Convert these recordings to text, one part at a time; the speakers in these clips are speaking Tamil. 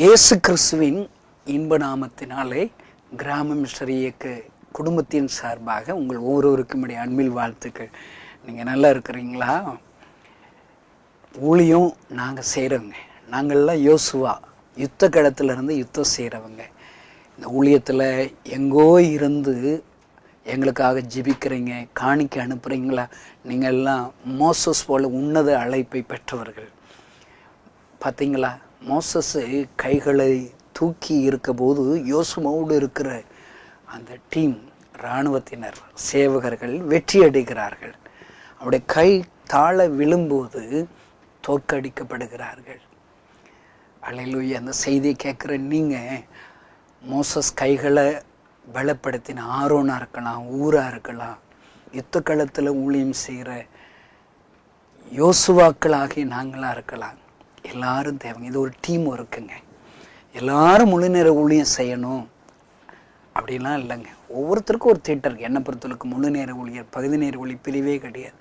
இயேசு கிறிஸ்துவின் இன்ப நாமத்தினாலே கிராம மிஸ்டர் இயக்க குடும்பத்தின் சார்பாக உங்கள் ஒவ்வொருவருக்கும் இடையே அன்பில் வாழ்த்துக்கள். நீங்கள் நல்லா இருக்கிறீங்களா? ஊழியம் நாங்கள் செய்கிறவங்க நாங்கள்லாம் யோசுவா யுத்த களத்துல இருந்து யுத்தம் செய்கிறவங்க இந்த ஊழியத்தில் எங்கோ இருந்து எங்களுக்காக ஜெபிக்கிறீங்க காணிக்க அனுப்புகிறீங்களா நீங்கள் எல்லாம் மோசஸ் போல உன்னத அழைப்பை பெற்றவர்கள். பார்த்தீங்களா மோசஸு கைகளை தூக்கி இருக்கபோது யோசுமாவோடு இருக்கிற அந்த டீம் இராணுவத்தினர் சேவகர்கள் வெற்றி அடைகிறார்கள். அவருடைய கை தாழ விழும்போது தோற்கடிக்கப்படுகிறார்கள். அலையிலுய அந்த செய்தியை கேட்குற நீங்கள் மோசஸ் கைகளை பலப்படுத்தின ஆரோனாக இருக்கலாம் ஊராக இருக்கலாம் யுத்த களத்தில் ஊழியம் செய்கிற யோசுவாக்களாகி நாங்களாக இருக்கலாம். எல்லாரும் தேவைங்க. இது ஒரு டீம் ஒர்க்குங்க எல்லாரும் முழு நேர ஊழியம் செய்யணும் அப்படிலாம் இல்லைங்க. ஒவ்வொருத்தருக்கும் ஒரு திட்டம் இருக்குது என்னை பொறுத்தவரைக்கும் முழு நேர ஊழியர் பகுதி நேர ஊழி பிரிவே கிடையாது.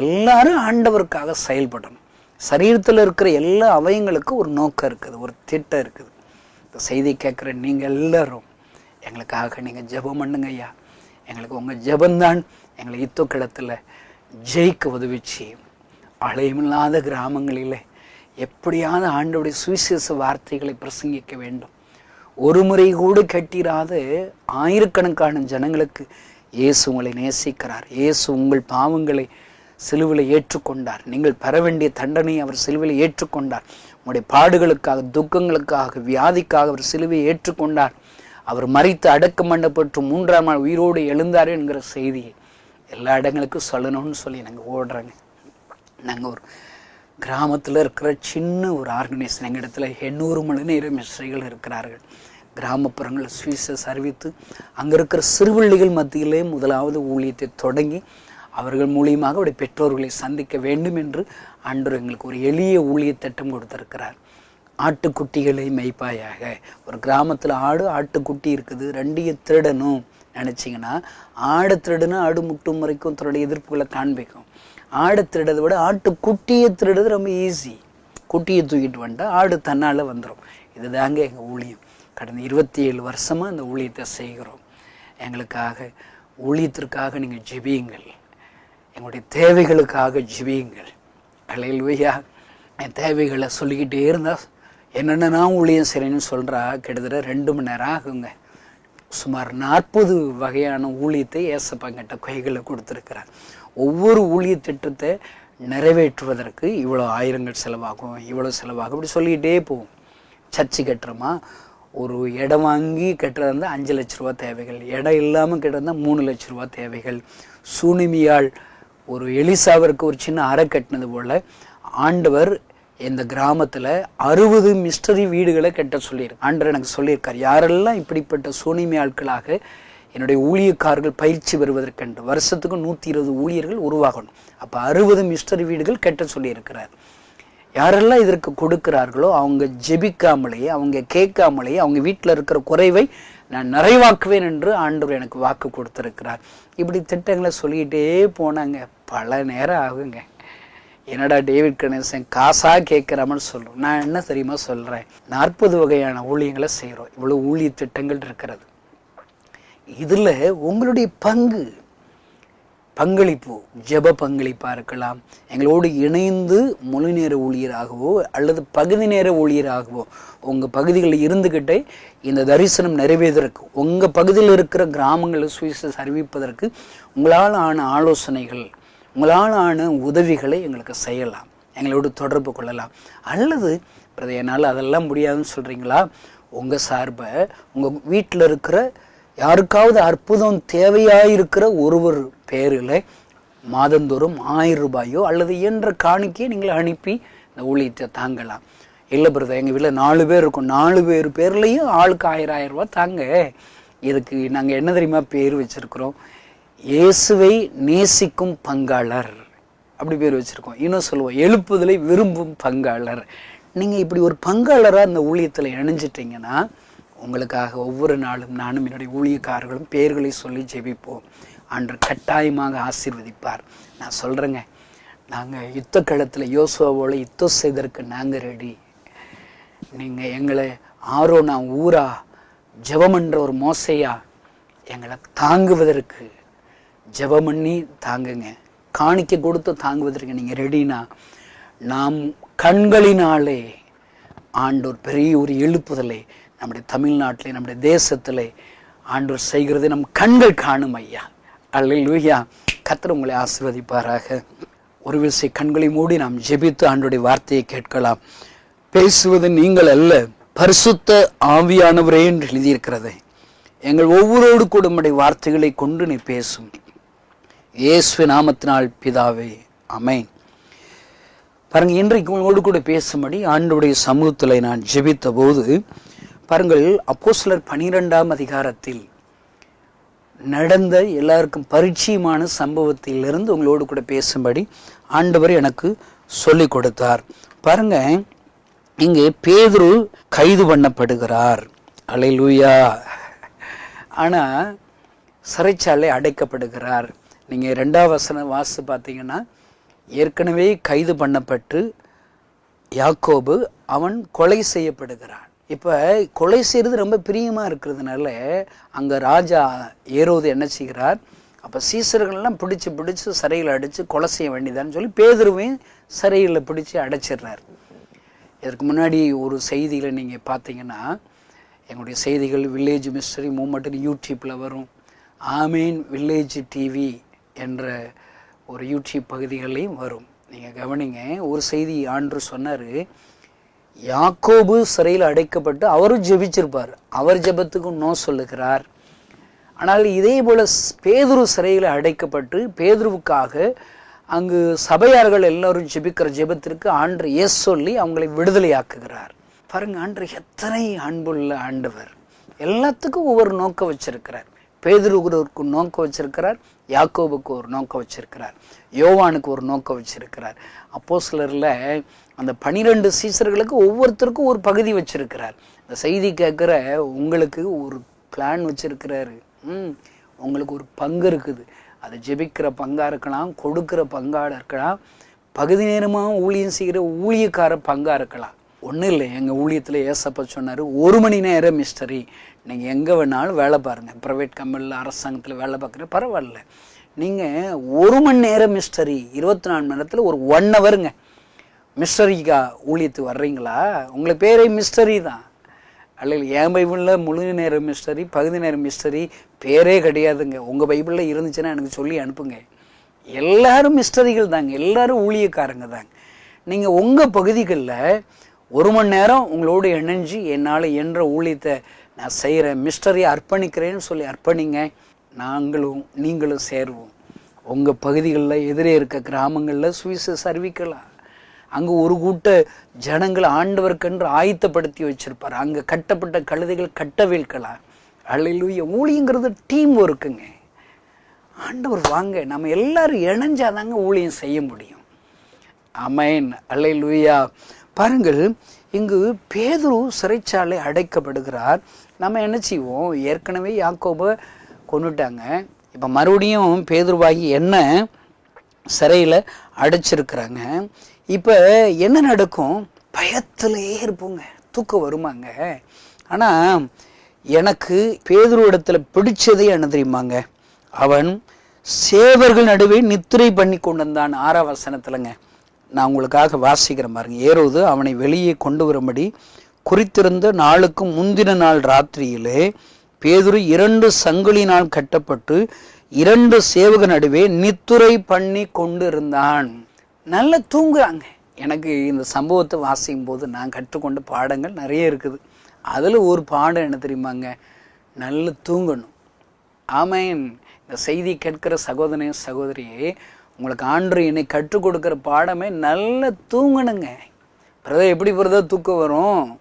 எல்லாரும் ஆண்டவருக்காக செயல்படணும். சரீரத்தில் இருக்கிற எல்லா அவயங்களுக்கும் ஒரு நோக்கம் இருக்குது ஒரு திட்டம் இருக்குது. இந்த செய்தி கேட்குற நீங்கள் எல்லோரும் எங்களுக்காக நீங்கள் ஜெபம் பண்ணுங்க ஐயா. எங்களுக்கு உங்கள் ஜெபந்தான் எங்களை யுத்தக்கிடத்தில் ஜெயிக்க உதவிச்சு. அழையமில்லாத கிராமங்களில் எப்படியாவது ஆண்டோடைய சுவிசேஷ வார்த்தைகளை பிரசங்கிக்க வேண்டும்? ஒரு முறை கூட கட்டிராத ஆயிரக்கணக்கான ஜனங்களுக்கு இயேசு உங்களை நேசிக்கிறார். இயேசு உங்கள் பாவங்களை சிலுவில் ஏற்றுக்கொண்டார். நீங்கள் பெற வேண்டிய தண்டனையை அவர் சிலுவில் ஏற்றுக்கொண்டார். உங்களுடைய பாடுகளுக்காக துக்கங்களுக்காக வியாதிக்காக அவர் சிலுவை ஏற்றுக்கொண்டார். அவர் மறித்து அடக்கம் பண்ணப்பட்டு மூன்றாம் நாள் உயிரோடு எழுந்தார் என்கிற செய்தியை எல்லா இடங்களுக்கும் சொல்லணும்னு சொல்லி நாங்கள் ஓடுறோங்க. நாங்கள் ஒரு கிராமத்தில் இருக்கிற சின்ன ஒரு ஆர்கனைசேஷன் எங்கள் இடத்துல எண்ணூறு மணி நேரம் மிஸ்ரிகள் இருக்கிறார்கள். கிராமப்புறங்களில் சுவிசஸ் அறிவித்து அங்கே இருக்கிற சிறுவள்ளிகள் மத்தியிலே முதலாவது ஊழியத்தை தொடங்கி அவர்கள் மூலியமாக அவருடைய பெற்றோர்களை சந்திக்க வேண்டும் என்று அன்று எங்களுக்கு ஒரு எளிய ஊழிய திட்டம் கொடுத்திருக்கிறார். ஆட்டுக்குட்டிகளை மெய்ப்பாயாக. ஒரு கிராமத்தில் ஆடு ஆட்டுக்குட்டி இருக்குது ரெண்டையும் திருடணும் நினச்சிங்கன்னா ஆடு திருடுனா ஆடு முட்டும் வரைக்கும் தன்னுடைய எதிர்ப்புகளை காண்பிக்கும். ஆடு திருடுறதை விட ஆட்டு குட்டியை திருடுறது ரொம்ப ஈஸி குட்டியை தூக்கிட்டு வந்துட்டால் ஆடு தன்னால் வந்துடும் இதுதாங்க எங்கள் ஊழியம். கடந்த இருபத்தி ஏழு வருஷமாக இந்த ஊழியத்தை செய்கிறோம். எங்களுக்காக ஊழியத்திற்காக நீங்கள் ஜெபியுங்கள். எங்களுடைய தேவைகளுக்காக ஜெபியுங்கள். அலையில்வையா என் தேவைகளை சொல்லிக்கிட்டே இருந்தால் என்னென்ன நான் ஊழியம் செய்கிறேன்னு சொல்கிறா கிட்டத்தட்ட ரெண்டு மணி நேரம் ஆகுங்க. சுமார் நாற்பது வகையான ஊழியத்தை ஏசப்பங்கிட்ட கைகளை கொடுத்துருக்குறேன் ஒவ்வொரு ஊழிய திட்டத்தை நிறைவேற்றுவதற்கு இவ்வளோ ஆயிரங்கள் செலவாகும் இவ்வளோ செலவாகும். இப்படி சொல்லிக்கிட்டே போகும். சர்ச்சு கட்டுறோமா? ஒரு இடம் வாங்கி கட்டுறதா இருந்தால் அஞ்சு லட்ச ரூபா தேவைகள். இடம் இல்லாமல் கட்டுறதா மூணு லட்ச ரூபா தேவைகள். சூனிமியால் ஒரு எலிசாவிற்கு ஒரு சின்ன அறை கட்டினது போல் ஆண்டவர் இந்த கிராமத்தில் அறுபது மிஸ்டரி வீடுகளை கட்ட சொல்லியிருக்கு ஆண்டவர் எனக்கு சொல்லியிருக்கார். யாரெல்லாம் இப்படிப்பட்ட சூனிமி ஆட்களாக என்னுடைய ஊழியக்காரர்கள் பயிற்சி பெறுவதற்கென்று வருஷத்துக்கு நூற்றி இருபது ஊழியர்கள் உருவாகணும். அப்போ அறுபது மிஸ்டரி வீடுகள் கெட்ட சொல்லியிருக்கிறார். யாரெல்லாம் இதற்கு கொடுக்கிறார்களோ அவங்க ஜெபிக்காமலேயே அவங்க கேட்காமலேயே அவங்க வீட்டில் இருக்கிற குறைவை நான் நிறைவாக்குவேன் என்று ஆண்டவர் எனக்கு வாக்கு கொடுத்துருக்கிறார். இப்படி திட்டங்களை சொல்லிக்கிட்டே போனாங்க. பல நேரம் ஆகுங்க. என்னடா டேவிட் கணேசன் காசாக கேட்குறாமன்னு சொல்கிறோம் நான் என்ன தெரியுமா சொல்கிறேன் நாற்பது வகையான ஊழியங்களை செய்கிறோம் இவ்வளோ ஊழிய திட்டங்கள் இருக்கிறது. இதில் உங்களுடைய பங்கு பங்களிப்பு ஜெப பங்களிப்பாக இருக்கலாம். எங்களோடு இணைந்து முழு நேர ஊழியராகவோ அல்லது பகுதி நேர ஊழியராகவோ உங்கள் பகுதிகளில் இருந்துக்கிட்டே இந்த தரிசனம் நிறைவேறதற்கு உங்கள் பகுதியில் இருக்கிற கிராமங்களில் சுவிசஸ் அறிவிப்பதற்கு உங்களால் ஆன ஆலோசனைகள் உங்களால் ஆன உதவிகளை எங்களுக்கு செய்யலாம். எங்களோடு தொடர்பு கொள்ளலாம். அல்லது என்னால் அதெல்லாம் முடியாதுன்னு சொல்கிறீங்களா உங்கள் சார்பை உங்கள் வீட்டில் இருக்கிற யாருக்காவது அற்புதம் தேவையாயிருக்கிற ஒருவர் பேரில் மாதந்தோறும் ஆயிரம் ரூபாயோ அல்லது இயன்ற காணிக்கையை நீங்கள் அனுப்பி இந்த ஊழியத்தை தாங்கலாம். இல்லை பிரதர் எங்கள் வீட்டில் நாலு பேர் இருக்கும். நாலு பேர் பேர்லேயும் ஆளுக்கு ஆயிரம் ஆயிரம் ரூபா தாங்க. இதுக்கு நாங்கள் என்ன தெரியுமா பேர் வச்சுருக்குறோம்? இயேசுவை நேசிக்கும் பங்காளர் அப்படி பேர் வச்சுருக்கோம். இன்னும் சொல்லுவோம் எழுப்புதலை விரும்பும் பங்காளர். நீங்கள் இப்படி ஒரு பங்காளராக இந்த ஊழியத்தில் இணைஞ்சிட்டிங்கன்னா உங்களுக்காக ஒவ்வொரு நாளும் நானும் என்னுடைய ஊழியக்காரர்களும் பேர்களை சொல்லி ஜெபிப்போம். அன்று கட்டாயமாக ஆசீர்வதிப்பார். நான் சொல்கிறேங்க நாங்கள் யுத்த களத்தில் யோசுவாவோட யுத்தம் செய்தற்கு நாங்கள் ரெடி நீங்கள் எங்களை ஆரோ நான் ஊரா ஜபமன்ற ஒரு மோசையா எங்களை தாங்குவதற்கு ஜெபம் பண்ணி தாங்குங்க. காணிக்க கொடுத்து தாங்குவதற்கு நீங்கள் ரெடினா நாம் கண்களினாலே ஆண்டோர் பெரிய ஒரு எழுப்புதலை நம்முடைய தமிழ்நாட்டிலே நம்முடைய தேசத்திலே ஆண்டோர் செய்கிறது நம் கண்கள் காணும் ஐயா. அல்லேலூயா. கர்த்தர் உங்களை ஆசிர்வதிப்பாராக. ஒரு விசை கண்களை மூடி நாம் ஜெபித்து ஆண்டுடைய வார்த்தையை கேட்கலாம். பேசுவது நீங்கள் அல்ல பரிசுத்த ஆவியானவரே என்று எழுதியிருக்கிறது. எங்கள் ஒவ்வொருவரோடு கூட வார்த்தைகளை கொண்டு நீ பேசும். இயேசு நாமத்தினால் பிதாவே அமேன் பாருங்க இன்றைக்கு உங்களோடு கூட பேசும்படி ஆண்டுடைய சமூகத்தில் நான் ஜெபித்த போது பாருங்கள் அப்போஸ்தலர் பனிரெண்டாம் அதிகாரத்தில் நடந்த எல்லாருக்கும் பரிச்சயமான சம்பவத்திலிருந்து உங்களோடு கூட பேசும்படி ஆண்டவர் எனக்கு சொல்லி கொடுத்தார். பாருங்க இங்கே பேதுரு கைது பண்ணப்படுகிறார். அலையிலூயா ஆனால் சிறைச்சாலை அடைக்கப்படுகிறார். நீங்கள் ரெண்டாவது வசனம் வாசு பார்த்தீங்கன்னா ஏற்கனவே கைது பண்ணப்பட்டு யாக்கோபு அவன் கொலை செய்யப்படுகிறான். இப்போ கொலை செய்கிறது ரொம்ப பிரியமாக இருக்கிறதுனால அங்கே ராஜா ஏரோது என்ன செய்கிறார்? அப்போ சீசர்கள்லாம் பிடிச்சி பிடிச்சி சிறையில் அடித்து கொலை செய்ய வேண்டியதான்னு சொல்லி பேதுருவையும் சிறையில் பிடிச்சி அடைச்சிடுறார். இதற்கு முன்னாடி ஒரு செய்தியில் நீங்கள் பார்த்தீங்கன்னா எங்களுடைய செய்திகள் வில்லேஜ் மிஸ்டரி மூமெண்ட்னு யூடியூப்பில் வரும். ஆமீன் வில்லேஜ் டிவி என்ற ஒரு யூடியூப் பகுதிகளையும் வரும். நீங்கள் கவனிங்க ஒரு செய்தி ஆண்டு சொன்னார் யாக்கோபு சிறையில் அடைக்கப்பட்டு அவரும் ஜெபிச்சிருப்பார். அவர் ஜெபத்துக்கும் நோ சொல்லுகிறார். ஆனால் இதே போல் பேதுரு சிறையில் அடைக்கப்பட்டு பேதுருவுக்காக அங்கு சபையார்கள் எல்லோரும் ஜெபிக்கிற ஜெபத்திற்கு ஆண்டு எஸ் சொல்லி அவங்களை விடுதலையாக்குகிறார். பாருங்க ஆண்டு எத்தனை அன்புள்ள ஆண்டவர். எல்லாத்துக்கும் ஒவ்வொரு நோக்கம் வச்சிருக்கிறார். பேதுருகுருக்கு நோக்கம் வச்சிருக்கிறார் யாக்கோபுக்கு ஒரு நோக்கம் வச்சிருக்கிறார் யோவானுக்கு ஒரு நோக்கம் வச்சிருக்கிறார். அப்போ சிலரில் அந்த பனிரெண்டு சீசர்களுக்கு ஒவ்வொருத்தருக்கும் ஒரு பகுதி வச்சிருக்கிறார். இந்த செய்தி கேட்குற உங்களுக்கு ஒரு பிளான் வச்சிருக்கிறாரு. ம் உங்களுக்கு ஒரு பங்கு இருக்குது. அது ஜெபிக்கிற பங்காக இருக்கலாம் கொடுக்கிற பங்காக இருக்கலாம் பகுதி நேரமாக ஊழியம் செய்கிற ஊழியக்கார பங்காக இருக்கலாம். ஒன்றும் இல்லை எங்கள் ஊழியத்தில் ஏசப்ப சொன்னார் ஒரு மணி நேரம் மிஸ்டரி நீங்கள் எங்கே வேணாலும் வேலை பாருங்கள் ப்ரைவேட் கம்பெனியில் அரசாங்கத்தில் வேலை பார்க்குற பரவாயில்ல. நீங்கள் ஒரு மணி நேரம் மிஸ்டரி இருபத்தி நாலு மணி நேரத்தில் ஒரு ஒன் ஹவருங்க மிஸ்டரிக்கா ஊழியத்துக்கு வர்றீங்களா? உங்களுக்கு பேரே மிஸ்டரி தான். அல்ல என் பைபிளில் முழு நேரம் மிஸ்டரி பகுதி நேரம் மிஸ்டரி பேரே கிடையாதுங்க. உங்கள் பைபிளில் இருந்துச்சுன்னா எனக்கு சொல்லி அனுப்புங்க. எல்லாரும் மிஸ்டரிகள் தாங்க. எல்லாரும் ஊழியக்காரங்க தாங்க. நீங்கள் உங்கள் பகுதிகளில் ஒரு மணி நேரம் உங்களோடு இணைஞ்சு என்னால் என்ற ஊழியத்தை நான் செய்கிறேன் மிஸ்டரி அர்ப்பணிக்கிறேன்னு சொல்லி அர்ப்பணிங்க. நாங்களும் நீங்களும் சேருவோம். உங்கள் பகுதிகளில் எதிரே இருக்க கிராமங்களில் சுவிசஸ் அறிவிக்கலாம். அங்கே ஒரு கூட்ட ஜனங்கள் ஆண்டவர்கென்று ஆயத்தப்படுத்தி வச்சிருப்பார். அங்கே கட்டப்பட்ட கழுதைகள் கட்டவிழ்க்கலாம். அல்லையிலூய ஊழியங்கிறது டீம் ஒர்க்குங்க ஆண்டவர் வாங்க நம்ம எல்லாரும் இணைஞ்சாதாங்க ஊழியம் செய்ய முடியும். அமேன் அல்லேலூயா பாருங்கள் இங்கு பேதுரு சிறைச்சாலை அடைக்கப்படுகிறார். நம்ம என்ன செய்வோம்? ஏற்கனவே யாக்கோபை கொண்டுட்டாங்க. இப்போ மறுபடியும் பேதுருவாகி என்ன சிறையில் அடைச்சிருக்கிறாங்க. இப்போ என்ன நடக்கும்? பயத்திலேயே இருப்போங்க. தூக்கம் வருமாங்க. ஆனால் எனக்கு பேதுரு இடத்துல பிடிச்சதே என்ன தெரியுமாங்க? அவன் சேவர்கள் நடுவே நித்திரை பண்ணி கொண்டு வந்தான் ஆறாம் நான் உங்களுக்காக வாசிக்கிறேன் பாருங்க. ஏரோது அவனை வெளியே கொண்டு வரும்படி குறித்திருந்த நாளுக்கு முந்தின நாள் ராத்திரியிலே பேதுரு இரண்டு சங்கிலினால் கட்டப்பட்டு இரண்டு சேவக நடுவே நித்துரை பண்ணி கொண்டு இருந்தான் நல்லா தூங்குறாங்க. எனக்கு இந்த சம்பவத்தை வாசிக்கும் போது நான் கற்றுக்கொண்ட பாடங்கள் நிறைய இருக்குது. அதில் ஒரு பாடம் என்ன தெரியுமாங்க? நல்லா தூங்கணும். ஆமேன். இந்த செய்தி கேட்கிற சகோதரன் சகோதரியே உங்களுக்கு ஆண்டு என்னை கற்றுக் கொடுக்குற பாடமே நல்லா தூங்கணுங்க. பிரதர் எப்படி பிரதர் தூக்கம் வரும்?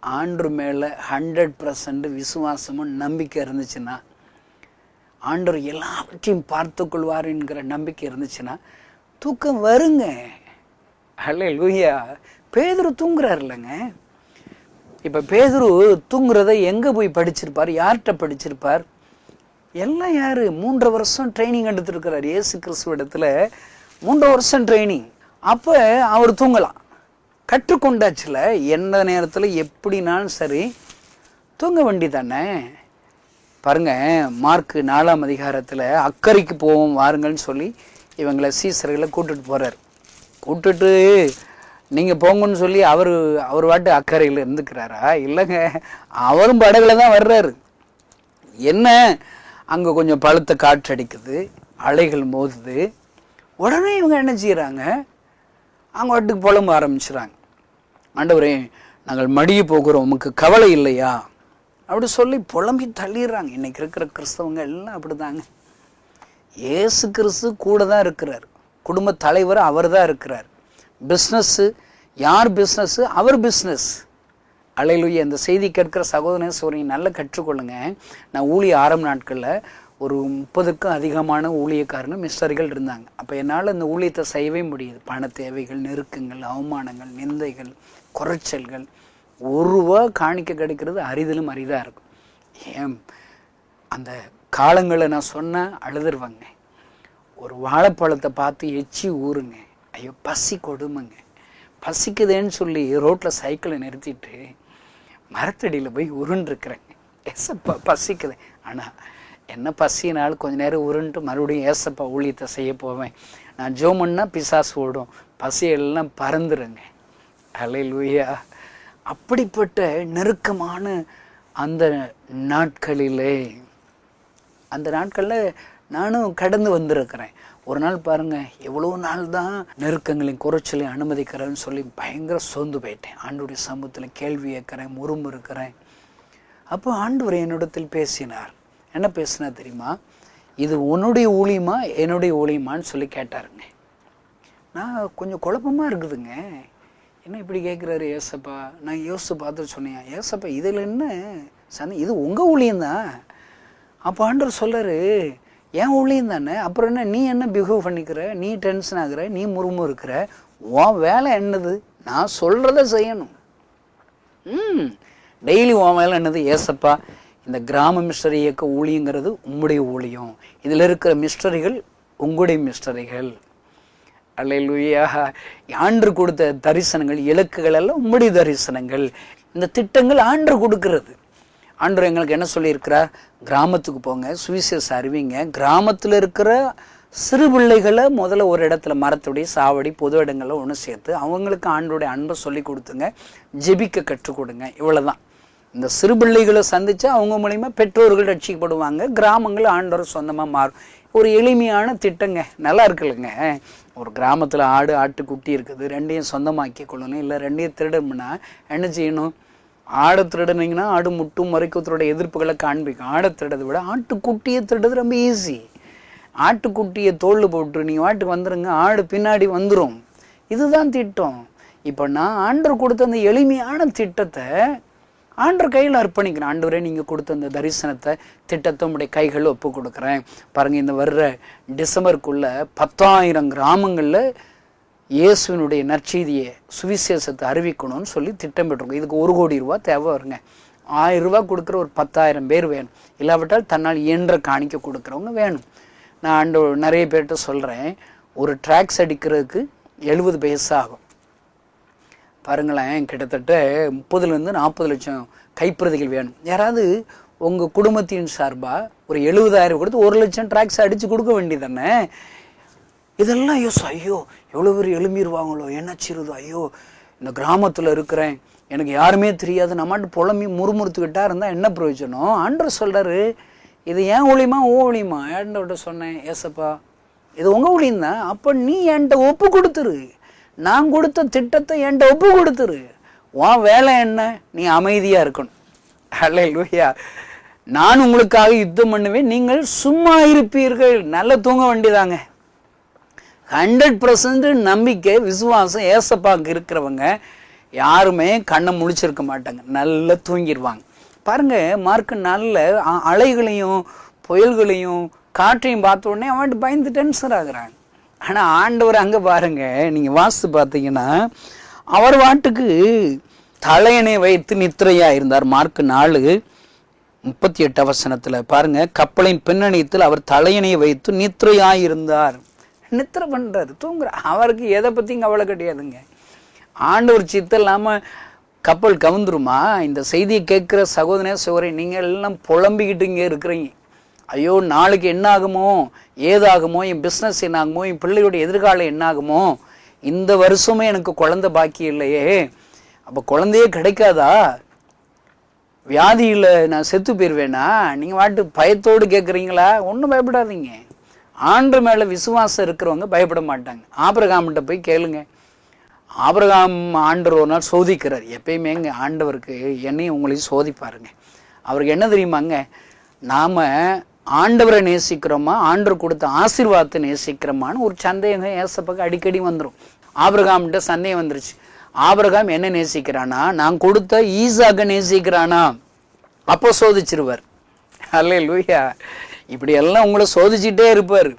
ஆண்டு மேலே ஹண்ட்ரட் பர்சன்ட் விசுவாசமும் நம்பிக்கை இருந்துச்சுன்னா ஆண்டவர் எல்லாவற்றையும் பார்த்து கொள்வார் என்கிற நம்பிக்கை இருந்துச்சுன்னா தூக்கம் வருங்க. அல்ல லூயா பேதுரு தூங்குறார் இல்லைங்க இப்போ பேதுரு தூங்குறத எங்கே போய் படிச்சிருப்பார்? யார்கிட்ட படிச்சிருப்பார்? எல்லாம் யார்? மூன்று வருஷம் ட்ரைனிங் எடுத்துருக்கிறார் ஏசு கிறிஸ்துவ இடத்துல. மூன்று வருஷம் ட்ரைனிங் அப்போ அவர் தூங்கலாம். கற்றுக்கொண்டாச்சில் எந்த நேரத்தில் எப்படினாலும் சரி தூங்க வேண்டி தானே பாருங்கள் மார்க்கு நாலாம் அதிகாரத்தில் அக்கறைக்கு போவோம் வாருங்கள்னு சொல்லி இவங்களை சீசர்களை கூட்டுட்டு போகிறார் கூட்டுட்டு நீங்கள் போங்கன்னு சொல்லி அவர் அவர் வாட்டு அக்கறையில் இருந்துக்கிறாரா? இல்லைங்க. அவரும் படகுல தான் வர்றாரு. என்ன? அங்கே கொஞ்சம் பழுத்த காற்றடிக்குது அலைகள் மோதுது. உடனே இவங்க என்ன செய்கிறாங்க அவங்க வாட்டுக்கு புலம்ப ஆரம்பிச்சுறாங்க. ஆண்டவரே நாங்கள் மடிய போகிறோம் உமக்கு கவலை இல்லையா? அப்படி சொல்லி புலம்பி தள்ளிடுறாங்க. இன்னைக்கு இருக்கிற கிறிஸ்தவங்க எல்லாம் அப்படிதாங்க. இயேசு கிறிஸ்து கூட தான் இருக்கிறார். குடும்ப தலைவர் அவர் தான் இருக்கிறார். பிஸ்னஸ்ஸு யார் பிஸ்னஸ்ஸு அவர் பிஸ்னஸ் அலையிலுய இந்த செய்தி கேட்கிற சகோதரன் சோதனை நல்லா கற்றுக்கொள்ளுங்க. நான் ஊழிய ஆரம்ப நாட்களில் ஒரு முப்பதுக்கும் அதிகமான ஊழியக்காரங்க மிஸ்டர்கள் இருந்தாங்க. அப்போ என்னால் இந்த ஊழியத்தை செய்யவே முடியுது. பண தேவைகள் நெருக்கங்கள் அவமானங்கள் நிந்தைகள் குறைச்சல்கள். ஒரு ரூபா காணிக்க கிடைக்கிறது அரிதிலும் அரிதாக இருக்கும். ஏன்? அந்த காலங்களை நான் சொன்னால் அழுதுருவாங்க. ஒரு வாழைப்பழத்தை பார்த்து எச்சி ஊறுங்க. ஐயோ பசி கொடுமைங்க. பசிக்குதேன்னு சொல்லி ரோட்டில் சைக்கிளை நிறுத்திட்டு மரத்தடியில் போய் உருண்டுருக்குறேங்க. ஏசப்பா பசிக்குது. ஆனால் என்ன பசினாலும் கொஞ்ச நேரம் உருண்டு மறுபடியும் ஏசப்பா ஊழியத்தை செய்ய போவேன். நான் ஜோமன்னா பிசாசு ஓடும். பசியெல்லாம் பறந்துருங்க. அலை லூயா அப்படிப்பட்ட நெருக்கமான அந்த நாட்களிலே அந்த நாட்களில் நானும் கடந்து வந்திருக்கிறேன். ஒரு நாள் பாருங்க எவ்வளோ நாள் தான் நெருக்கங்களையும் குறைச்சலையும் அனுமதிக்கிறேன்னு சொல்லி பயங்கர சோர்ந்து போயிட்டேன். ஆண்டுடைய சமூகத்தில் கேள்வி ஏற்கிறேன் முறும்பு இருக்கிறேன். அப்போ ஆண்டவர் என்னிடத்தில் பேசினார். என்ன பேசினார் தெரியுமா? இது உன்னுடைய ஊழியமா என்னுடைய ஊழியமான்னு சொல்லி கேட்டாருங்க. நான் கொஞ்சம் குழப்பமாக இருக்குதுங்க. என்ன இப்படி கேட்குறாரு ஏசப்பா? நான் யோசித்து பார்த்து சொன்னேன் ஏசப்பா இதில் என்ன சந்தை இது உங்கள் ஊழியம்தான். அப்போ ஆண்டவர் சொல்றாரு என் ஊழியம் தானே அப்புறம் என்ன நீ என்ன பிஹேவ் பண்ணிக்கிற? நீ டென்ஷன் ஆகிற? நீ முறுமு இருக்கிற உன் வேலை என்னது? நான் சொல்கிறத செய்யணும். ம். டெய்லி உன் வேலை என்னது? ஏசப்பா இந்த கிராம மிஸ்டரி இயக்க ஊழியங்கிறது உம்முடைய ஊழியம். இதில் இருக்கிற மிஸ்டரிகள் உங்களுடைய மிஸ்டரிகள் அல்லேலூயா. ஆண்டு கொடுத்த தரிசனங்கள் இலக்குகள் எல்லாம் உம்முடைய தரிசனங்கள். இந்த திட்டங்கள் ஆண்டு கொடுக்கிறது. ஆண்டவர் எங்களுக்கு என்ன சொல்லியிருக்கிறார்? கிராமத்துக்கு போங்க சுவிசேஷ அறிவிங்க கிராமத்தில் இருக்கிற சிறு பிள்ளைகளை முதல்ல ஒரு இடத்துல மரத்துடைய சாவடி பொது இடங்களில் ஒன்று சேர்த்து அவங்களுக்கு ஆண்டோடைய அன்பை சொல்லி கொடுத்துங்க. ஜெபிக்க கற்றுக் கொடுங்க. இவ்வளோதான் இந்த சிறு பிள்ளைகளை சந்தித்து அவங்க மூலிமா பெற்றோர்கள் ரட்சிக்கப்படுவாங்க. கிராமங்கள் ஆண்டவர் சொந்தமாக மாறும். ஒரு எளிமையான திட்டங்க. நல்லா இருக்குல்லங்க. ஒரு கிராமத்தில் ஆடு ஆட்டுக்குட்டி இருக்குது. ரெண்டையும் சொந்தமாக்கி கொள்ளணும். இல்லை ரெண்டையும் திருடணும்னா என்ன செய்யணும்? ஆடை திருடுனீங்கன்னா ஆடு முட்டும் மறைக்கத்தோட எதிர்ப்புகளை காண்பிக்கும். ஆடை திருடதை விட ஆட்டுக்குட்டியை திருடுறது ரொம்ப ஈஸி ஆட்டுக்குட்டியை தோல் போட்டு நீங்கள் வாட்டுக்கு வந்துடுங்க ஆடு பின்னாடி வந்துடும் இதுதான் திட்டம். இப்போ நான் ஆண்டர் கொடுத்த அந்த எளிமையான திட்டத்தை ஆண்டர் கையில் அர்ப்பணிக்கிறேன். ஆண்டவரே நீங்கள் கொடுத்த அந்த தரிசனத்தை திட்டத்தை உடைய கைகள் ஒப்பு கொடுக்குறேன். பாருங்கள் இந்த வர்ற டிசம்பருக்குள்ளே பத்தாயிரம் கிராமங்களில் இயேசுவினுடைய நற்செய்தியை சுவிசேஷத்தை அறிவிக்கணும்னு சொல்லி திட்டமிட்டிருக்கோம். இதுக்கு ஒரு கோடி ரூபா தேவை வருங்க. ஆயிரம் ரூபா கொடுக்குற ஒரு பத்தாயிரம் பேர் வேணும். இல்லாவிட்டால் தன்னால் இயன்ற காணிக்க கொடுக்குறவங்க வேணும். நான் ஆண்டு நிறைய பேர்கிட்ட சொல்கிறேன் ஒரு ட்ராக்ஸ் அடிக்கிறதுக்கு எழுபது பைசா ஆகும். பாருங்களேன் கிட்டத்தட்ட முப்பதுலேருந்து நாற்பது லட்சம் கைப்பிரதிகள் வேணும். யாராவது உங்கள் குடும்பத்தின் சார்பாக ஒரு எழுபதாயிரம் கொடுத்து ஒரு லட்சம் ட்ராக்ஸ் அடித்து கொடுக்க வேண்டியதானே இதெல்லாம் ஐயோ ஐயோ எவ்வளோ பேர் எழும்பிடுவாங்களோ என்ன சிறுதோ ஐயோ இந்த கிராமத்தில் இருக்கிறேன். எனக்கு யாருமே தெரியாது. நம்மாட்டு புலம்பி முறுமுறுத்துக்கிட்டா இருந்தால் என்ன பிரயோஜனம்? ஆண்டர் சொல்கிறாரு இது ஏன் ஊழியமா ஓ ஊழியமா ஏண்டவர்கிட்ட சொன்னேன் ஏசப்பா இது உங்கள் ஊழியம் தான் அப்போ நீ என்கிட்ட ஒப்பு கொடுத்துரு. நான் கொடுத்த திட்டத்தை என்கிட்ட ஒப்பு கொடுத்துரு. உன் வேலை என்ன? நீ அமைதியாக இருக்கணும். அல்ல லூயா நான் உங்களுக்காக யுத்தம் பண்ணுவேன். நீங்கள் சும்மா இருப்பீர்கள். நல்லா தூங்க வேண்டியதாங்க. ஹண்ட்ரட் பர்சன்ட் நம்பிக்கை விசுவாசம் ஏசப்பாக்கு இருக்கிறவங்க யாருமே கண்ணை முழிச்சிருக்க மாட்டாங்க. நல்லா தூங்கிடுவாங்க பாருங்க மார்க்கு நல்ல அலைகளையும் புயல்களையும் காற்றையும் பார்த்த உடனே அவன்ட்டு பயந்து டென்சர் ஆகுறாங்க ஆனால் ஆண்டவர் அங்கே பாருங்க நீங்கள் வாசித்து பார்த்தீங்கன்னா அவர் வாட்டுக்கு தலையணை வைத்து நித்திரையாக இருந்தார். மார்க்கு நாலு முப்பத்தி எட்டு அவசனத்தில் பாருங்கள் கப்பலின் பின்னணியத்தில் அவர் தலையணையை வைத்து நித்திரையாக இருந்தார் நித்திரை பண்ணுறாரு தூங்குற. அவருக்கு எதை பற்றியும் கவலை கிடையாதுங்க. ஆண்டவர் சித்தம் இல்லாமல் கப்பல் கவுந்துருமா? இந்த செய்தியை கேட்குற சகோதரே சகோதரி நீங்கள் எல்லாம் புலம்பிக்கிட்டு இங்கே இருக்கிறீங்க. ஐயோ நாளைக்கு என்ன ஆகுமோ ஏதாகுமோ? என் பிஸ்னஸ் என்ன ஆகுமோ என் பிள்ளையோட எதிர்காலம் என்ன ஆகுமோ இந்த வருஷமே எனக்கு குழந்தை பாக்கி இல்லையே. அப்போ குழந்தையே கிடைக்காதா? வியாதியில் நான் செத்து போயிடுவேனா நீங்கள் வாட்டு பயத்தோடு கேட்குறீங்களா ஒன்றும் பயப்படாதீங்க. ஆண்டு மேலே விசுவாசம் இருக்கிறவங்க பயப்பட மாட்டாங்க. ஆபிரகாம்கிட்ட போய் கேளுங்க. ஆபிரகாம் ஆண்டவர் ஒரு நாள் சோதிக்கிறார். எப்பயுமே எங்கள் ஆண்டவருக்கு என்னையும் உங்களையும் சோதிப்பாருங்க. அவருக்கு என்ன தெரியுமாங்க? நாம் ஆண்டவரை நேசிக்கிறோமா? ஆண்டவர் கொடுத்த ஆசீர்வாதத்தை நேசிக்கிறோமான்னு ஒரு சந்தேகம் ஏசப்பாக்கு அடிக்கடி வந்துடும் ஆபிரகாம்கிட்ட சந்தேகம் வந்துருச்சு. ஆபிரகாம் என்ன நேசிக்கிறானா? நான் கொடுத்த ஈஸாக நேசிக்கிறானா? அப்போ சோதிச்சிருவார். அல்ல லூயா இப்படியெல்லாம் உங்களை சோதிச்சுட்டே இருப்பார்.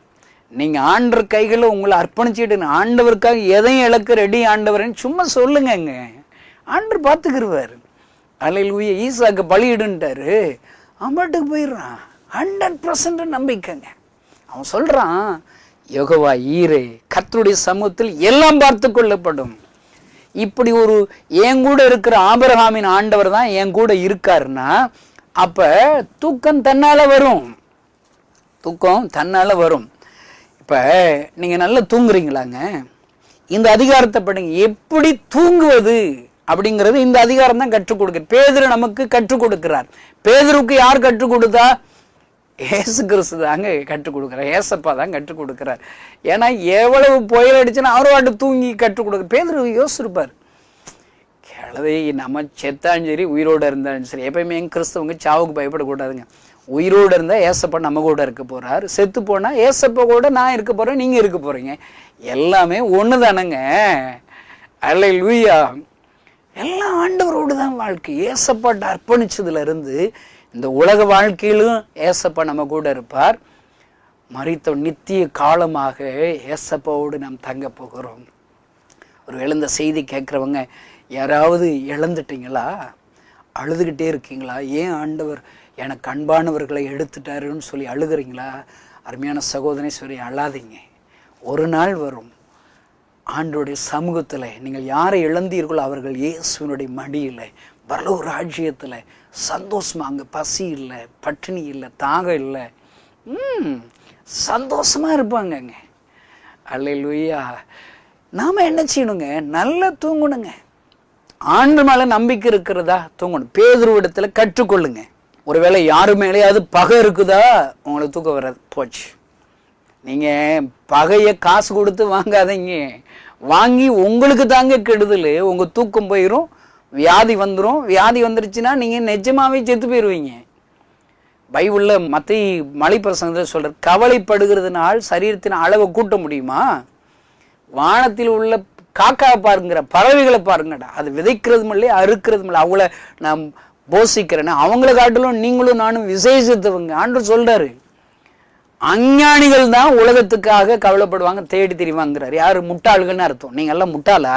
நீங்கள் ஆண்டர் கைகளை உங்களை அர்ப்பணிச்சுட்டு ஆண்டவருக்காக எதையும் இழக்க ரெடி ஆண்டவர்னு சும்மா சொல்லுங்கங்க. ஆண்டர் பார்த்துக்கிருவார். அலையில் உய ஈசாக்கு பலியிடுன்ட்டாரு. அம்பாட்டுக்கு போயிடுறான். ஹண்ட்ரட் பர்சன்ட் நம்பிக்கைங்க. அவன் சொல்கிறான் யோகவா ஈரே கத்துடைய சமூகத்தில் எல்லாம் பார்த்து கொள்ளப்படும். இப்படி ஒரு என் கூட இருக்கிற ஆபரகாமின் ஆண்டவர் தான் என் கூட இருக்காருன்னா அப்போ தூக்கம் தன்னால் வரும். தூக்கம் தன்னால வரும். இப்ப நீங்க நல்லா தூங்குறீங்களாங்க? இந்த அதிகாரத்தை படிங்க. எப்படி தூங்குவது அப்படிங்கிறது இந்த அதிகாரம் தான் கற்றுக் கொடுக்குற பேதுரு நமக்கு கற்றுக் கொடுக்கிறார். பேதுருக்கு யார் கற்றுக் கொடுத்தா? ஏசு கிறிஸ்து தாங்க கற்றுக் கொடுக்குறார். ஏசப்பா தான் கற்றுக் கொடுக்குறார். ஏன்னா எவ்வளவு புயல் அடிச்சுன்னா அவர் வாட்டு தூங்கி கற்றுக் கொடுக்குற பேதுரு யோசிச்சிருப்பார். கிழதை நம்ம செத்தாலும் சரி உயிரோடு இருந்தாலும் சரி எப்பயுமே எங்க கிறிஸ்தவங்க சாவுக்கு பயப்படக்கூடாதுங்க. உயிரோடு இருந்தால் ஏசப்பா நம்ம கூட இருக்க போகிறார் செத்து போனால் ஏசப்பா கூட நான் இருக்க போகிறேன் நீங்கள் இருக்க போகிறீங்க எல்லாமே ஒன்று தானேங்க அல்ல லூயா எல்லாம் ஆண்டவரோடு தான் வாழ்க்கை. ஏசப்பாட்ட அர்ப்பணிச்சதுலேருந்து இந்த உலக வாழ்க்கையிலும் ஏசப்பா நம்ம கூட இருப்பார். மறித்த நித்திய காலமாக ஏசப்பாவோடு நாம் தங்க போகிறோம். ஒரு எழுந்த செய்தி கேட்குறவங்க யாராவது இழந்துட்டீங்களா? அழுதுகிட்டே இருக்கீங்களா? ஏன் ஆண்டவர் எனக்கு அன்பானவர்களை எடுத்துட்டாருன்னு சொல்லி அழுகுறீங்களா? அருமையான சகோதரி சொல்லி அழாதீங்க. ஒரு நாள் வரும். ஆண்டோடைய சமூகத்தில் நீங்கள் யாரை இழந்தீர்களோ அவர்கள் இயேசுவினுடைய மடியில் பரலோ ராஜ்யத்தில் சந்தோஷமா அங்கே பசி இல்லை பட்டினி இல்லை தாகம் இல்லை. ம் சந்தோஷமாக இருப்பாங்கங்க. அல்லேலூயா. நாம் என்ன செய்யணுங்க? நல்லா தூங்கணுங்க. ஆண்டு மேலே நம்பிக்கை இருக்கிறதா? தூங்கணும். பேதுருவிடத்தில் கற்றுக்கொள்ளுங்க. ஒருவேளை யாரு மேலேயாவது பகை இருக்குதா? உங்களுக்கு தூக்கம் வராது. போச்சு. நீங்கள் பகையை காசு கொடுத்து வாங்காதீங்க. வாங்கி உங்களுக்கு தாங்க கெடுதல். உங்கள் தூக்கம் போயிடும் வியாதி வந்துடும் வியாதி வந்துருச்சுன்னா நீங்கள் நிஜமாவே செத்து போயிடுவீங்க பைபிளில் மற்ற மலை பிரசங்கத்தில் சொல்ற கவலைப்படுகிறதுனால் சரீரத்தின் அளவை கூட்ட முடியுமா? வானத்தில் உள்ள காக்கா பாருங்கிற பறவைகளை பாருங்கடா. அது விதைக்கிறதும் இல்லை அறுக்கிறதும் இல்லை அவங்கள நான் போஷிக்கிறேன்னு அவங்கள காட்டிலும் நீங்களும் நானும் விசேஷித்தவங்க. ஆண்டு சொல்றாரு அஞ்ஞானிகள் தான் உலகத்துக்காக கவலைப்படுவாங்க தேடி தெரிவாங்கிறார். யாரு? முட்டாள்கள்னு அர்த்தம். நீங்க எல்லாம் முட்டாளா?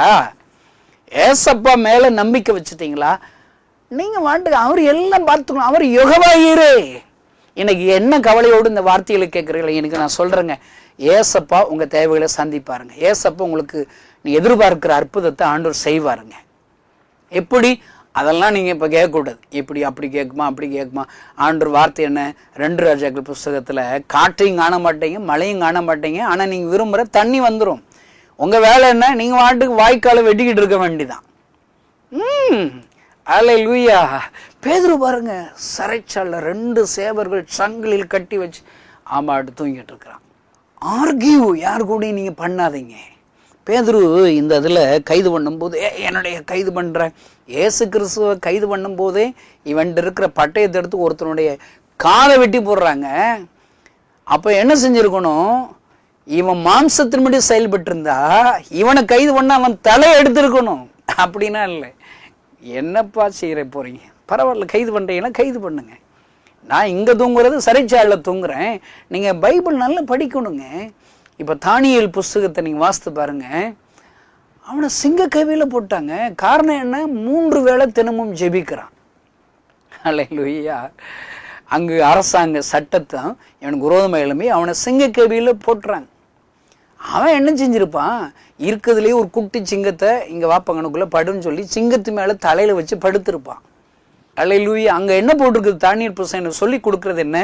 ஏசப்பா மேல நம்பிக்கை வச்சுட்டீங்களா? நீங்க வாட்டு அவர் எல்லாம் பார்த்துக்கணும். அவர் யுகவாயிரே எனக்கு என்ன கவலையோடு இந்த வார்த்தைகளை கேட்குறீங்களா எனக்கு நான் சொல்றேங்க. ஏசப்பா உங்க தேவைகளை சந்திப்பாருங்க. ஏசப்பா உங்களுக்கு நீ எதிர்பார்க்கிற அற்புதத்தை ஆண்டவர் செய்வாருங்க. எப்படி? அதெல்லாம் நீங்கள் இப்போ கேட்கக்கூடாது. இப்படி அப்படி கேட்குமா அப்படி கேட்குமா? ஆண்டு வார்த்தை என்ன? ரெண்டு ராஜாக்கள் புஸ்தகத்தில் காற்றையும் காண மாட்டீங்க மழையும் காண மாட்டீங்க ஆனால் நீங்கள் விரும்புகிற தண்ணி வந்துடும் உங்கள் வேலை என்ன? நீங்கள் வாட்டுக்கு வாய்க்காலை வெட்டிக்கிட்டு இருக்க வேண்டிதான். ம். அலை லூயா பேதுரு பாருங்க சிறைச்சாலில் ரெண்டு சேவர்கள் சங்கிலில் கட்டி வச்சு ஆமாட்டு தூங்கிட்டு இருக்கிறான். ஆர்கியூ யார் கூட நீங்கள் பண்ணாதீங்க. பேதுரு இந்த இதில் கைது பண்ணும்போது "ஏ, என்னுடைய கைது பண்ணுற ஏசு கிறிஸ்துவை கைது பண்ணும்போதே இவன் இருக்கிற பட்டயத்தை எடுத்து ஒருத்தனுடைய காலை வெட்டி போடுறாங்க. அப்போ என்ன செஞ்சிருக்கணும்? இவன் மாம்சத்தின்படி செயல்பட்டு இருந்தா இவனை கைது பண்ண அவன் தலை எடுத்திருக்கணும். அப்படின்னா இல்லை. என்னப்பா செய்கிற போகிறீங்க பரவாயில்ல கைது பண்ணுறீங்கன்னா கைது பண்ணுங்க. நான் இங்கே தூங்குறது சிறைச்சாலையில் தூங்குறேன். நீங்கள் பைபிள் நல்லா படிக்கணுங்க. இப்போ தானியல் புஸ்தகத்தை நீங்கள் வாசித்து பாருங்கள் அவனை சிங்க கவியில் போட்டாங்க. காரணம் என்ன? மூன்று வேளை தினமும் ஜெபிக்கிறான். அலை அல்லேலூயா அங்கு அரசாங்க சட்டத்தை எனக்கு விரோதமாக எழும்பி அவனை சிங்க கவியில் போட்டுறாங்க. அவன் என்ன செஞ்சிருப்பான்? இருக்கிறதுலேயே ஒரு குட்டி சிங்கத்தை இங்கே வாப்பங்கனுக்குள்ளே படுன்னு சொல்லி சிங்கத்து மேலே தலையில் வச்சு படுத்திருப்பான். அலையிலூயி அங்கே என்ன போட்டிருக்குது? தானியர் புசைன் சொல்லி கொடுக்குறது என்ன?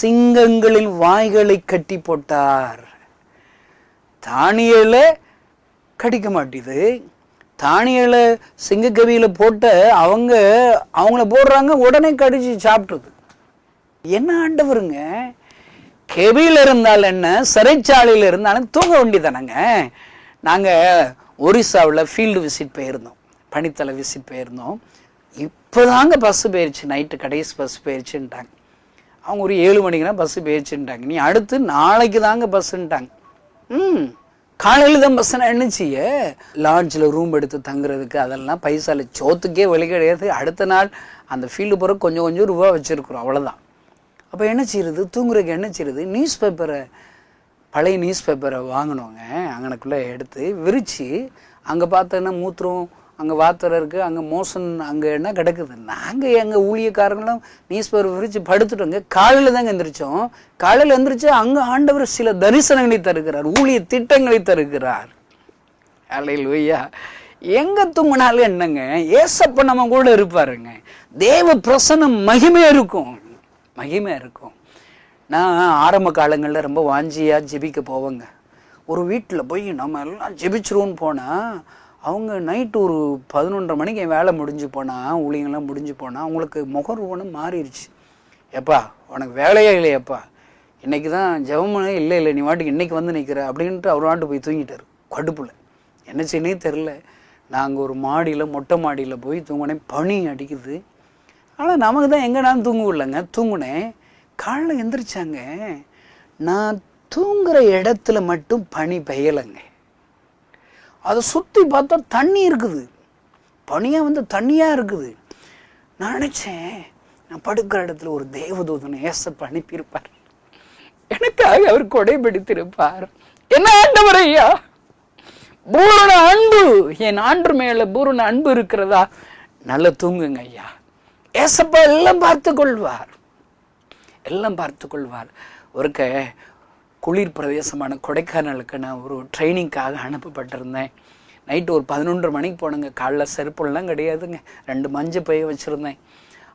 சிங்கங்களின் வாய்களை கட்டி போட்டார். தானியலை கடிக்க மாட்டேது. தானியல சிங்கக்கவியில் போட்ட அவங்க அவங்கள போடுறாங்க உடனே கடிச்சு சாப்பிட்ருது என்ன ஆண்டவருங்க? கெபியில் இருந்தால் என்ன சிறைச்சாலையில் இருந்தாலும் தூங்க வேண்டியதானங்க? நாங்கள் ஒரிசாவில் ஃபீல்டு விசிட் போயிருந்தோம். பனித்தலை விசிட் போயிருந்தோம். இப்போதாங்க பஸ்ஸு போயிடுச்சு நைட்டு கடைசி பஸ் போயிடுச்சுன்ட்டாங்க அவங்க ஒரு ஏழு மணிக்குனா பஸ்ஸு போயிடுச்சுன்ட்டாங்க நீ அடுத்து நாளைக்கு தாங்க பஸ்ஸுன்ட்டாங்க ம். காலையில் தான் பஸ்ஸுனா என்ன செய்ய லாட்ஜில் ரூம் எடுத்து தங்குறதுக்கு அதெல்லாம் பைசால சோத்துக்கே வழி கிடையாது. அடுத்த நாள் அந்த ஃபீல்டு போகிற கொஞ்சம் கொஞ்சம் ரூபா வச்சுருக்குறோம். அவ்வளோதான் அப்போ என்ன செய்யுறது? தூங்குறதுக்கு என்ன செய்யுறது? நியூஸ் பேப்பரை பழைய நியூஸ் பேப்பரை வாங்கினோங்க அங்கனக்குள்ளே எடுத்து விரித்து அங்கே பார்த்தோன்னா மூத்திரம் அங்கே வாத்தரை இருக்குது அங்கே மோசன் அங்கே என்ன கிடக்குது? நாங்கள் எங்கள் ஊழியக்காரங்களும் நியூஸ் பேப்பர் விரித்து படுத்துட்டோங்க. காலையில் தாங்க எந்திரிச்சோம். காலையில் எந்திரிச்சு அங்கே ஆண்டவர் சில தரிசனங்களை தருகிறார் ஊழிய திட்டங்களை தருகிறார். அலையில் ஐயா எங்கே தூங்கினாலும் என்னங்க ஏசப்ப நம்ம கூட இருப்பாருங்க. தேவ பிரசனம் மகிமையாக இருக்கும். மகிமையாக இருக்கும். நான் ஆரம்ப காலங்களில் ரொம்ப வாஞ்சியாக ஜெபிக்க போவேங்க. ஒரு வீட்டில் போய் நம்ம எல்லாம் ஜெபிச்சிருவோன்னு போனால் அவங்க நைட்டு ஒரு பதினொன்றரை மணிக்கு என் வேலை முடிஞ்சு போனால் ஊழியங்கள்லாம் முடிஞ்சு போனால் அவங்களுக்கு முகர்வனம் மாறிடுச்சு. ஏப்பா உனக்கு வேலையே இல்லையப்பா. இன்றைக்கி தான் ஜெபமனே இல்லை இல்லை நீ வாட்டுக்கு இன்றைக்கி வந்து நிற்கிற அப்படின்ட்டு அவர் வாட்டு போய் தூங்கிட்டார். கடுப்பில். என்ன செய்யனே தெரில நாங்கள் ஒரு மாடியில் மொட்டை மாடியில் போய் தூங்கினேன். பனி அடிக்குது. ஆனால் நமக்கு தான் எங்கே நான் தூங்குவில்லைங்க. தூங்கினேன். காலைல எந்திரிச்சாங்க. நான் தூங்குகிற இடத்துல மட்டும் பனி பெய்யலைங்க. அதை சுற்றி பார்த்தா தண்ணி இருக்குது. பனியாக வந்து தண்ணியாக இருக்குது. நான் நினச்சேன் நான் படுக்கிற இடத்துல ஒரு தேவதூதனை ஏசப்ப அனுப்பியிருப்பார். எனக்காக அவர் கொடை பிடித்திருப்பார் என்ன ஆண்டவர் ஐயா? பூரண அன்பு. என் ஆண்டு மேல பூரண அன்பு இருக்கிறதா? நல்லா தூங்குங்க ஐயா. ஏசப்பா எல்லாம் பார்த்து கொள்வார் எல்லாம் பார்த்து கொள்வார் ஒருக்க குளிர் பிரவேசமான கொடைக்கானலுக்கு நான் ஒரு ட்ரைனிங்காக அனுப்பப்பட்டிருந்தேன். நைட்டு ஒரு பதினொன்றரை மணிக்கு போனேங்க. காலைல செருப்புலாம் கிடையாதுங்க. ரெண்டு மஞ்சள் பைய வச்சுருந்தேன்.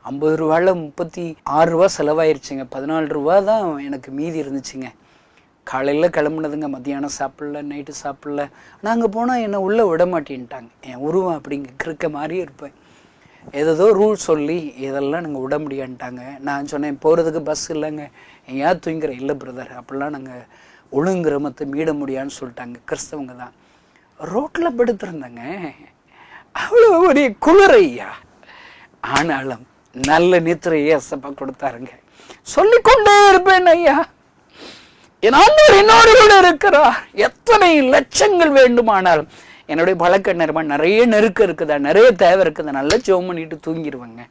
ஐம்பது ரூபாயில் முப்பத்தி ஆறு ரூபா செலவாயிருச்சுங்க. பதினாலு ரூபா தான் எனக்கு மீதி இருந்துச்சுங்க. காலையில் கிளம்புனதுங்க. மத்தியானம் சாப்பிடல நைட்டு சாப்பிடல. நாங்கள் அங்கே போனால் என்னை உள்ளே விட மாட்டேன்ட்டாங்க. என் உருவம் அப்படிங்க கிறுக்க மாதிரியே இருப்பேன். ஏதோ ரூல் சொல்லி இதெல்லாம் நாங்கள் விட முடியான்ட்டாங்க. நான் சொன்னேன் போகிறதுக்கு பஸ் இல்லைங்க. ஏன் தூங்கிற? இல்லை பிரதர் அப்படிலாம் நாங்கள் ஒழுங்கிரமத்தை மீட முடியான்னு சொல்லிட்டாங்க. கிறிஸ்தவங்க தான். ரோட்டில் படுத்திருந்தேங்க. அவ்வளோ ஒரு குளிர் ஐயா. ஆனாலும் நல்ல நித்திரையை அசப்பா கொடுத்தாருங்க. சொல்லிக்கொண்டே இருப்பேன் ஐயா. என் ஆண்டவர் என்னோடு கூட இருக்கிறார். எத்தனை லட்சங்கள் வேண்டுமானாலும். என்னுடைய பழக்க நேரமா நிறைய நெருக்கம் இருக்குதா? நிறைய தேவை இருக்குதா? நல்லா ஜோம் பண்ணிட்டு தூங்கிடுவேங்க.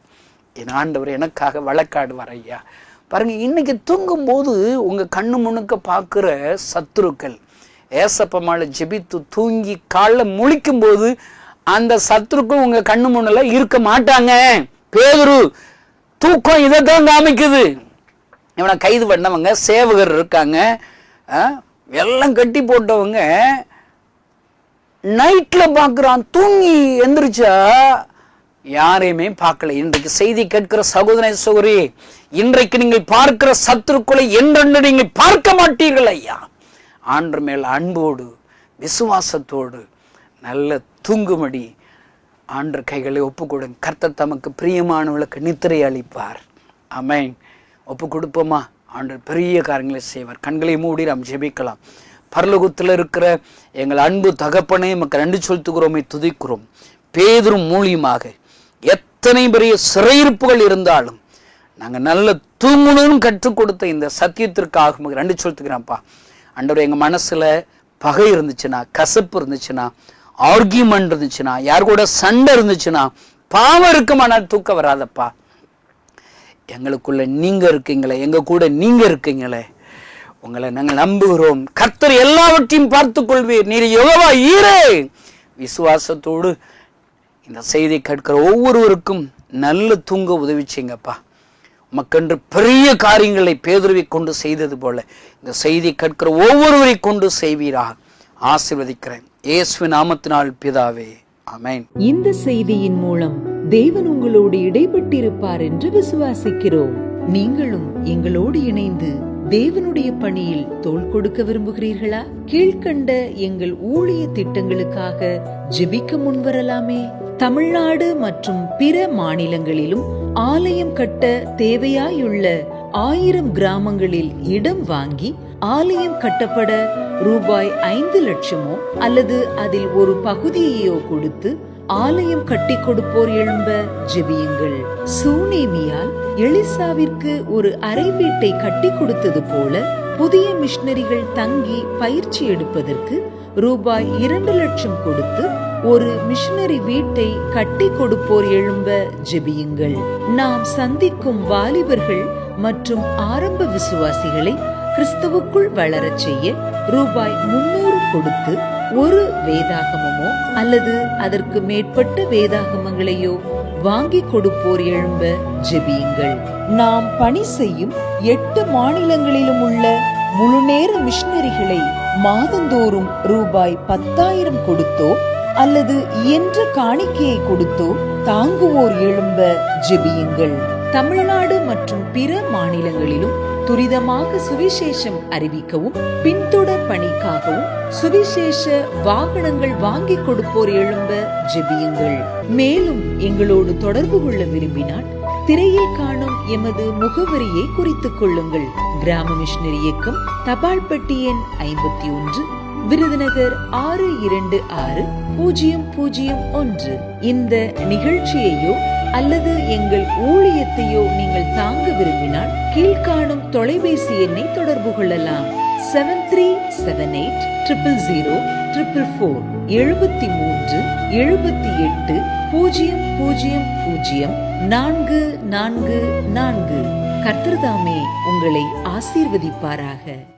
என் ஆண்டவர் எனக்காக வழக்காடுவார் ஐயா. பாருங்க இன்னைக்கு தூங்கும்போது உங்க கண்ணு முணுக்க பார்க்குற சத்துருக்கள் ஏசப்பமால ஜெபித்து தூங்கி காலில் முழிக்கும் போது அந்த சத்துருக்கும் உங்க கண்ணு முன்னில இருக்க மாட்டாங்க. பேதுரு தூக்கம் இதை தான் காமிக்குது. இவனை கைது பண்ணவங்க சேவகர் இருக்காங்க. ஆ, எல்லாம் கட்டி போட்டவங்க நைட்ல பார்க்குறான் தூங்கி எந்திரிச்சா யாரையுமே பார்க்கல. இன்றைக்கு செய்தி கேட்கிற சகோதர சகோதரி இன்றைக்கு நீங்கள் பார்க்கிற சத்துருக்களை என்றென்று நீங்கள் பார்க்க மாட்டீர்கள் ஐயா. ஆண்டு மேல் அன்போடு விசுவாசத்தோடு நல்ல தூங்குமடி ஆண்டு கைகளை ஒப்பு கொடுங்க கர்த்தர் தமக்கு பிரியமானவளுக்கு நித்திரை அளிப்பார். அமேன் ஒப்பு கொடுப்போமா? ஆண்டு பெரிய காரியங்களை செய்வார். கண்களை மூடி நாம் ஜெபிக்கலாம். பர்லகுத்தில் இருக்கிற எங்கள் அன்பு தகப்பனை நமக்கு நன்றி செலுத்துகிறோமே துதிக்கிறோம். பேதரும் மூலியமாக எத்தனை பெரிய சிறையிருப்புகள் இருந்தாலும் நாங்கள் நல்ல தூங்கணும்னு கற்றுக் கொடுத்த இந்த சத்தியத்திற்காக ரெண்டு நன்றி அண்டவர் எங்கள் மனசில் பகை இருந்துச்சுன்னா கசப்பு இருந்துச்சுன்னா ஆர்கியூமெண்ட் இருந்துச்சுன்னா யார் கூட சண்டை இருந்துச்சுன்னா பாவம் இருக்குமானால் தூக்கம் வராதப்பா. எங்களுக்குள்ள நீங்க இருக்கீங்களே எங்க கூட நீங்க இருக்கீங்களே உங்களை நாங்கள் நம்புகிறோம். கர்த்தர் எல்லாவற்றையும் பார்த்துக் கொள்வீர். நீர் எவ்வளவா ஈரே. விசுவாசத்தோடு இந்த செய்தி கேட்கிற ஒவ்வொருவருக்கும் நல்ல தூங்க உதவி செய்யுங்கப்பா. மக்கென்று பெரிய காரியங்களை பேதுருவி கொண்டு செய்தது போல இந்த செய்தி கேட்கிற ஒவ்வொருவரை கொண்டு செய்வீராக. ஆசிர்வதிக்கிறேன். இயேசு நாமத்தினால் பிதாவே. அமேன் இந்த செய்தியின் மூலம் தேவன் உங்களோடு இடைப்பட்டிருப்பார் என்று விசுவாசிக்கிறோம். நீங்களும் எங்களோடு இணைந்து தேவனுடைய பணியில் தோள் கொடுக்க விரும்புகிறீர்களா? கீழ்க்கண்ட எங்கள் ஊழிய திட்டங்களுக்காக ஜெபிக்க முன்வரலாமே. தமிழ்நாடு மற்றும் பிற மாநிலங்களிலும் ஆலயம் கட்ட தேவையாயுள்ள ஆயிரம் கிராமங்களில் இடம் வாங்கி ஆலயம் கட்டப்பட ரூபாய் ஐந்து லட்சமோ அல்லது அதில் ஒரு பகுதியையோ கொடுத்து ஆலயம் கட்டி கொடுப்போர் எழும்ப ஜெபியுங்கள். சூனேமியால் எலிசாவிற்கு ஒரு அறை வீட்டை கட்டி கொடுத்தது போல புதிய மிஷனரிகள் தங்கி பயிற்சி எடுப்பதற்கு ரூபாய் இரண்டு லட்சம் கொடுத்து ஒரு மிஷனரி வீட்டை கட்டி கொடுப்போர் எழும்ப ஜெபியுங்கள். நாம் சந்திக்கும் வாலிபர்கள் மற்றும் ஆரம்ப விசுவாசிகளை கிறிஸ்துவுக்குள் வளரச் செய்ய ரூபாய் முன்னூறு கொடுத்து ஒரு வேதாகமமோ அல்லது அதற்கு மேற்பட்ட வேதாகமங்களையோ வாங்கி கொடுப்போர் எழும்ப ஜெபியுங்கள். நாம் பணி செய்யும் எட்டு மாநிலங்களிலும் உள்ள முழுநேர மிஷினரிகளை மாதந்தோறும் ரூபாய் பத்தாயிரம் கொடுத்தோ அல்லது என்ற காணிக்கையை கொடுத்தோ தாங்குவோர் எழும்ப ஜெபியுங்கள். தமிழ்நாடு மற்றும் பிற மாநிலங்களிலும் துரிதமாக சுவிசேஷம் அறிவிக்கவும் பின்தொடர் பணிக்காகவும் சுவிசேஷ வாகனங்கள் வாங்கிக் கொடுப்போர் எழும்ப ஜெபியுங்கள். மேலும் எங்களோடு தொடர்பு கொள்ள விரும்பினால் திரையில் காணும் எமது முகவரியை குறித்துக் கொள்ளுங்கள். கிராம மிஷினரி இயக்கம் தபால் பெட்டி எண் ஐம்பத்தி ஒன்று விருதுநகர் ஆறு இரண்டு ஆறு பூஜ்ஜியம் பூஜ்ஜியம் ஒன்று. இந்த நிகழ்ச்சியையோ அல்லது எங்கள் ஊழியத்தையோ நீங்கள் தாங்க விரும்பினால் கீழ்காணும் தொலைபேசி எண்ணை தொடர்பு கொள்ளலாம். Seven three seven eight triple zero triple four எழுபத்தி மூன்று எழுபத்தி எட்டு பூஜ்ஜியம் பூஜ்ஜியம் பூஜ்ஜியம் நான்கு நான்கு நான்கு. கர்த்தர்தாமே உங்களை ஆசீர்வதிப்பாராக.